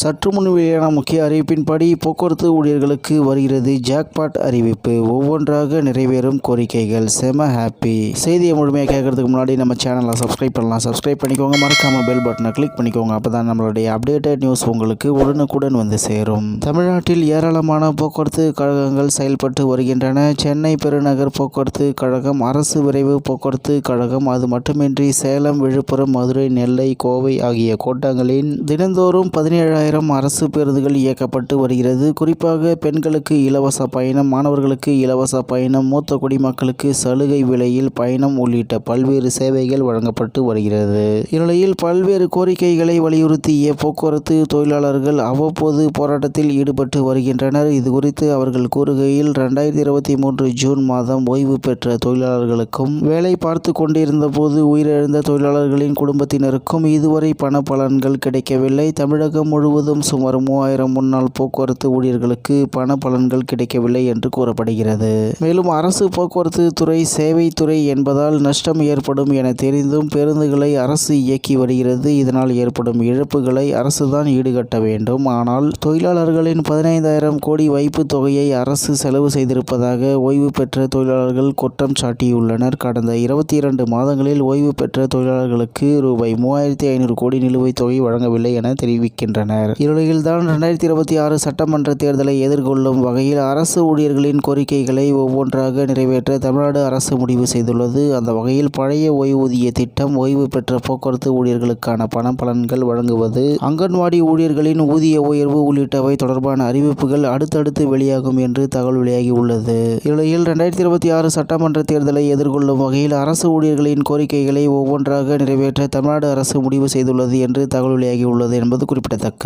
சற்று முன் வெளியான முக்கிய அறிவிப்பின்படி போக்குவரத்து ஊழியர்களுக்கு வருகிறது ஜாக்பாட் அறிவிப்பு. ஒவ்வொன்றாக நிறைவேறும் கோரிக்கைகள். செம ஹாப்பி செய்தியை முழுமையாக கேட்கறதுக்கு முன்னாடி நம்ம சேனலை சப்ஸ்கிரைப் பண்ணலாம். சப்ஸ்கிரைப் பண்ணிக்கோங்க. மறக்காம பெல் பட்டனை கிளிக் பண்ணிக்கோங்க. அப்பதான் நம்மளுடைய அப்டேட்டட் நியூஸ் உங்களுக்கு உடனுக்குடன் வந்து சேரும். தமிழ்நாட்டில் ஏராளமான போக்குவரத்து கழகங்கள் செயல்பட்டு வருகின்றன. சென்னை பெருநகர் போக்குவரத்து கழகம் அரசு விரைவு போக்குவரத்து கழகம் அது மட்டுமின்றி சேலம் விழுப்புரம் மதுரை நெல்லை கோவை ஆகிய கோட்டங்களின் தினந்தோறும் பதினேழாயிரம் அரசு பேருந்துகள் இயக்கப்பட்டு வருகிறது. குறிப்பாக பெண்களுக்கு இலவச பயணம் மாணவர்களுக்கு இலவச பயணம் மூத்த குடிமக்களுக்கு சலுகை விலையில் பயணம் உள்ளிட்ட பல்வேறு சேவைகள் வழங்கப்பட்டு வருகிறது. இந்நிலையில் பல்வேறு கோரிக்கைகளை வலியுறுத்திய போக்குவரத்து தொழிலாளர்கள் அவ்வப்போது போராட்டத்தில் ஈடுபட்டு வருகின்றனர். இது குறித்து அவர்கள் கூறுகையில் ரெண்டாயிரத்தி இருபத்தி மூன்று ஜூன் மாதம் ஓய்வு பெற்ற தொழிலாளர்களுக்கும் வேலை பார்த்து கொண்டிருந்த போது உயிரிழந்த தொழிலாளர்களின் குடும்பத்தினருக்கும் இதுவரை பண பலன்கள் கிடைக்கவில்லை. தமிழகம் முழுவதும் சுமார் மூவாயிரம் முன்னாள் போக்குவரத்து ஊழியர்களுக்கு பண பலன்கள் கிடைக்கவில்லை என்று கூறப்படுகிறது. மேலும் அரசு போக்குவரத்து துறை சேவைத்துறை என்பதால் நஷ்டம் ஏற்படும் என தெரிந்தும் பேருந்துகளை அரசு இயக்கி வருகிறது. இதனால் ஏற்படும் இழப்புகளை அரசுதான் ஈடுகட்ட வேண்டும். ஆனால் தொழிலாளர்களின் பதினைந்தாயிரம் கோடி வைப்பு தொகையை அரசு செலவு செய்திருப்பதாக ஓய்வு பெற்ற தொழிலாளர்கள் குற்றம் சாட்டியுள்ளனர். கடந்த இருபத்தி இரண்டு மாதங்களில் ஓய்வு பெற்ற தொழிலாளர்களுக்கு ரூபாய் மூவாயிரத்தி ஐநூறு கோடி நிலுவைத் தொகை வழங்கவில்லை என தெரிவிக்கின்றனர். இந்நிலையில்தான் இரண்டாயிரத்தி இருபத்தி ஆறு சட்டமன்ற தேர்தலை எதிர்கொள்ளும் வகையில் அரசு ஊழியர்களின் கோரிக்கைகளை ஒவ்வொன்றாக நிறைவேற்ற தமிழ்நாடு அரசு முடிவு செய்துள்ளது. அந்த வகையில் பழைய ஓய்வூதிய திட்டம் ஓய்வு பெற்ற போக்குவரத்து ஊழியர்களுக்கான பண பலன்கள் வழங்குவது அங்கன்வாடி ஊழியர்களின் ஊதிய உயர்வு உள்ளிட்டவை தொடர்பான அறிவிப்புகள் அடுத்தடுத்து வெளியாகும் என்று தகவல் வெளியாகி உள்ளது இந்நிலையில் இரண்டாயிரத்தி இருபத்தி ஆறு சட்டமன்ற தேர்தலை எதிர்கொள்ளும் வகையில் அரசு ஊழியர்களின் கோரிக்கைகளை ஒவ்வொன்றாக நிறைவேற்ற தமிழ்நாடு அரசு முடிவு செய்துள்ளது என்று தகவல் வெளியாகியுள்ளது என்பது குறிப்பிடத்தக்கது.